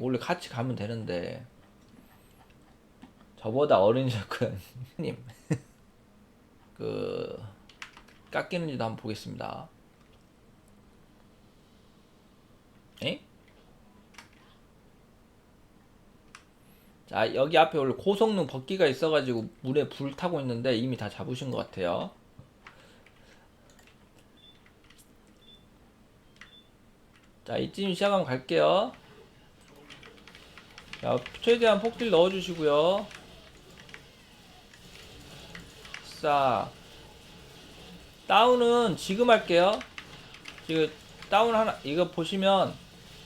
원래 같이 가면 되는데 저보다 어른이셨군 님. 그 깎이는지도 한번 보겠습니다. 에? 자 여기 앞에 원래 고성능 벗기가 있어가지고 물에 불 타고 있는데 이미 다 잡으신 것 같아요. 자 이쯤 시작하면 갈게요. 자 최대한 폭딜 넣어주시고요. 자 다운은 지금 할게요. 지금 다운 하나 이거 보시면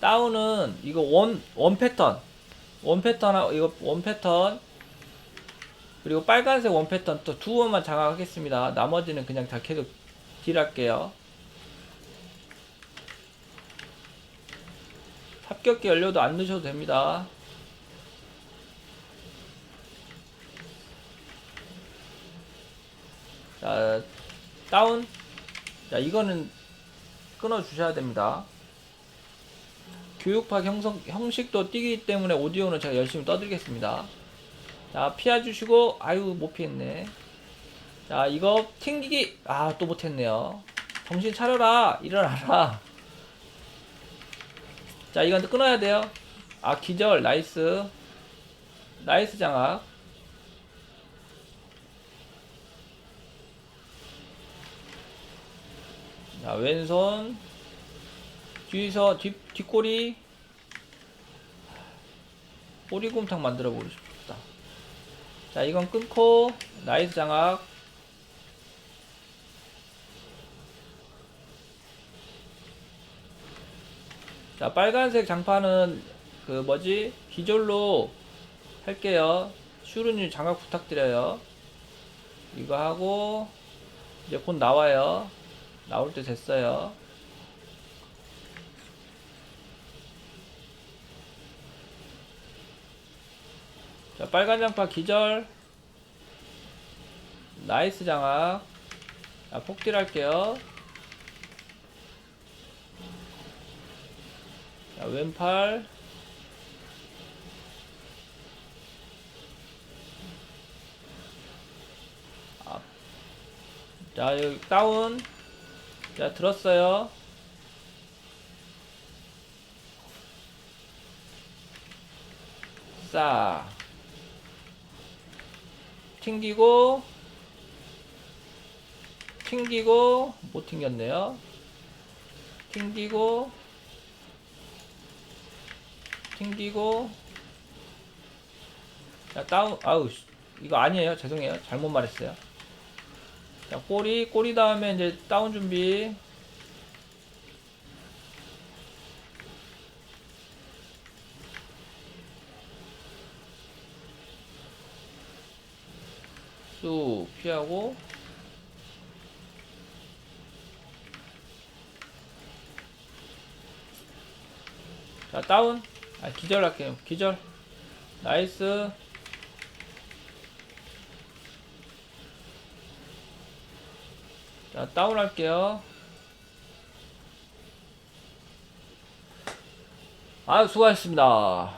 다운은 이거 원 원 패턴 원 패턴 하- 이거 원 패턴 그리고 빨간색 원 패턴 또두 번만 장악하겠습니다. 나머지는 그냥 다 계속 딜할게요. 합격기 연료도 안 넣으셔도 됩니다. 자, 다운. 자, 이거는 끊어 주셔야 됩니다. 교육파 형성, 형식도 띄기 때문에 오디오는 제가 열심히 떠드리겠습니다. 자, 피해주시고, 아유, 못 피했네. 자, 이거 튕기기, 아, 또 못했네요. 정신 차려라, 일어나라. 자, 이건 끊어야 돼요. 아, 기절, 나이스. 나이스 장악. 자, 왼손. 뒤에서, 뒷, 뒷꼬리. 꼬리곰탕 만들어 보고 싶다. 자, 이건 끊고, 나이스 장악. 자, 빨간색 장판은 그 뭐지? 기절로 할게요. 슈르님 장악 부탁드려요. 이거 하고 이제 곧 나와요. 나올 때 됐어요. 자, 빨간 장판 기절. 나이스 장악. 자, 폭딜 할게요. 자, 왼팔. 앞. 자, 여기 다운. 자, 들었어요. 싸. 튕기고. 튕기고. 못 튕겼네요. 튕기고. 튕기고 자 다운 아우 씨, 이거 아니에요 죄송해요 잘못 말했어요 자 꼬리 꼬리 다음에 이제 다운 준비. 쑥 피하고. 자 다운. 아 기절할게요. 기절. 나이스 자 다운 할게요. 아 수고하셨습니다.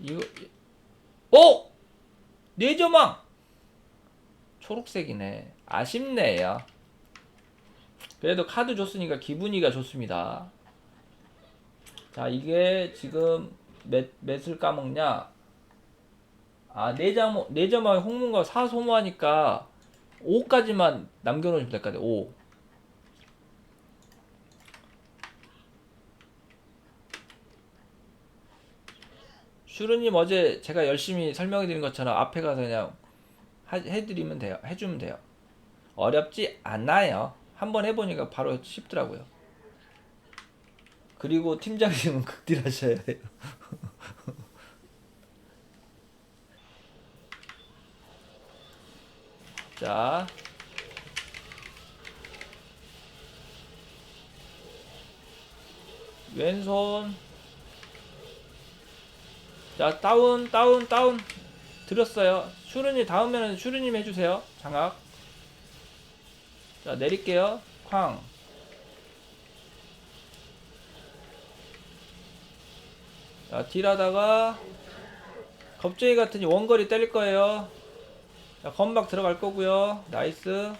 이거 오! 내조망! 초록색이네. 아쉽네요. 그래도 카드 줬으니까 기분이가 좋습니다. 자 이게 지금 몇, 몇을 까먹냐? 아 내장 내점하고 홍문과 사소모하니까 5까지만 남겨놓으시면 될 것 같아요? 5 슈르님 어제 제가 열심히 설명해 드린 것처럼 앞에 가서 그냥 하- 해드리면 돼요. 해주면 돼요. 어렵지 않아요. 한번 해보니까 바로 쉽더라고요. 그리고 팀장님은 극딜 하셔야 돼요. 자. 왼손. 자, 다운, 다운, 다운. 들었어요. 슈르님 다음에는 슈르님 해주세요. 장악. 자, 내릴게요. 쾅. 자, 딜하다가 겁쟁이 같으니 원거리 때릴 거예요. 자, 건막 들어갈 거고요. 나이스.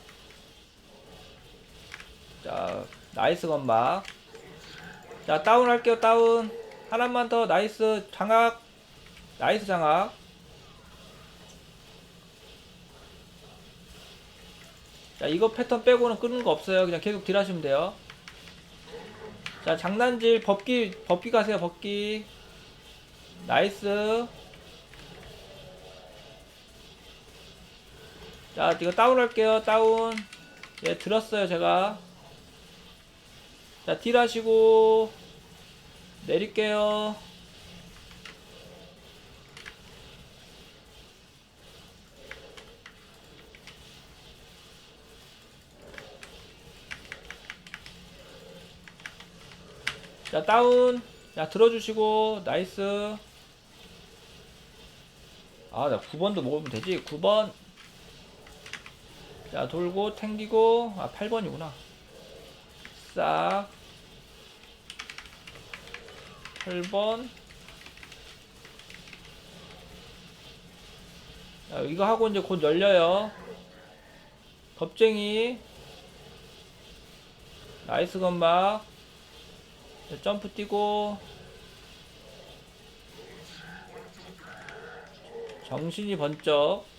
자, 나이스 건막. 자, 다운 할게요. 다운. 하나만 더 나이스 장악. 나이스 장악. 자, 이거 패턴 빼고는 끊는 거 없어요. 그냥 계속 딜 하시면 돼요. 자, 장난질 법기 법기 가세요. 법기. 나이스. 자, 이거 다운 할게요. 다운. 예, 들었어요, 제가. 자, 딜 하시고 내릴게요. 자, 다운. 자, 들어주시고 나이스. 아, 나 9번도 먹으면 되지. 9번. 자, 돌고 탱기고 아, 8번이구나. 싹. 8번. 자, 이거 하고 이제 곧 열려요. 겁쟁이. 나이스 건막. 자, 점프 뛰고. 정신이 번쩍.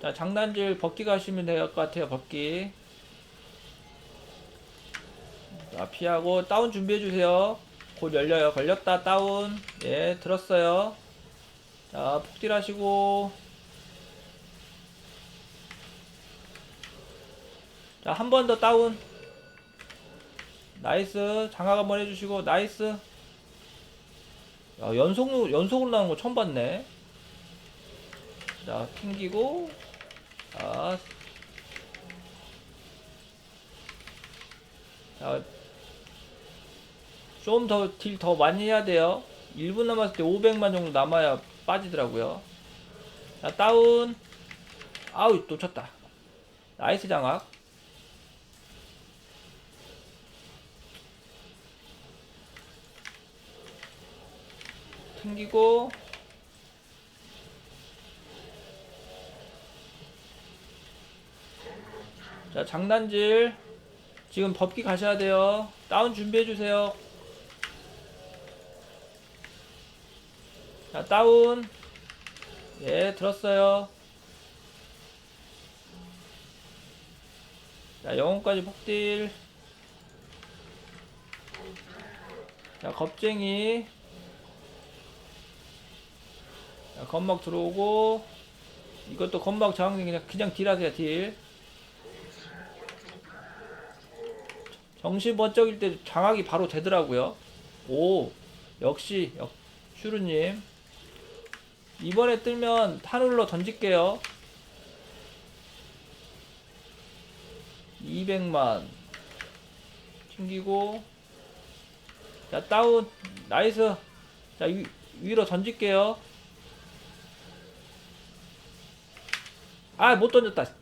자, 장난질 벗기 가시면 될 것 같아요, 벗기. 자, 피하고, 다운 준비해 주세요. 곧 열려요. 걸렸다, 다운. 예, 들었어요. 자, 폭딜 하시고. 자, 한 번 더 다운. 나이스. 장악 한번 해 주시고, 나이스. 야, 연속, 연속으로 나오는 거 처음 봤네. 자, 튕기고. 자. 자. 좀 더 딜 더 많이 해야 돼요. 1분 남았을 때 500만 정도 남아야 빠지더라고요. 자, 다운. 아우, 놓쳤다. 나이스 장악. 튕기고 자 장난질. 지금 법기 가셔야 돼요. 다운 준비해 주세요. 자 다운. 예 들었어요. 자 영혼까지 폭딜. 자 겁쟁이. 자, 건막 들어오고. 이것도 건막 저항된 그냥 그냥 딜하세요 딜 정신 번쩍일 때 장악이 바로 되더라고요. 오 역시 역, 슈르님. 이번에 뜨면 탄울로 던질게요. 200만. 튕기고. 자 다운. 나이스. 자 위, 위로 던질게요. 아, 못 던졌다.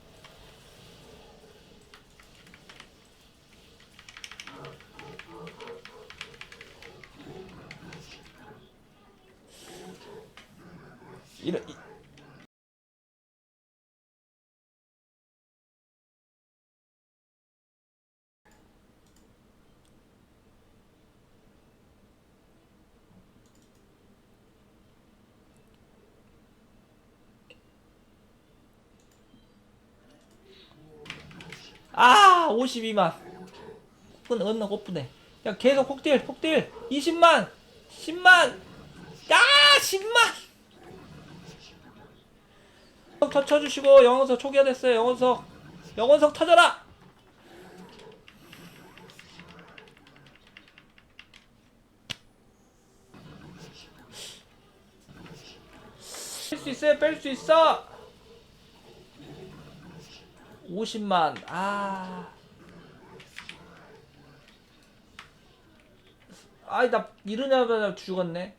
아, 52만. 폭분 얻는 고프네. 야, 계속 폭딜, 폭딜. 20만, 10만. 야, 10만. 더 쳐주시고 영원석 초기화 됐어요. 영원석, 영원석 터져라. 뺄 수 있어요. 뺄 수 있어. 50만. 아. 아이 나 이러냐마자 죽었네.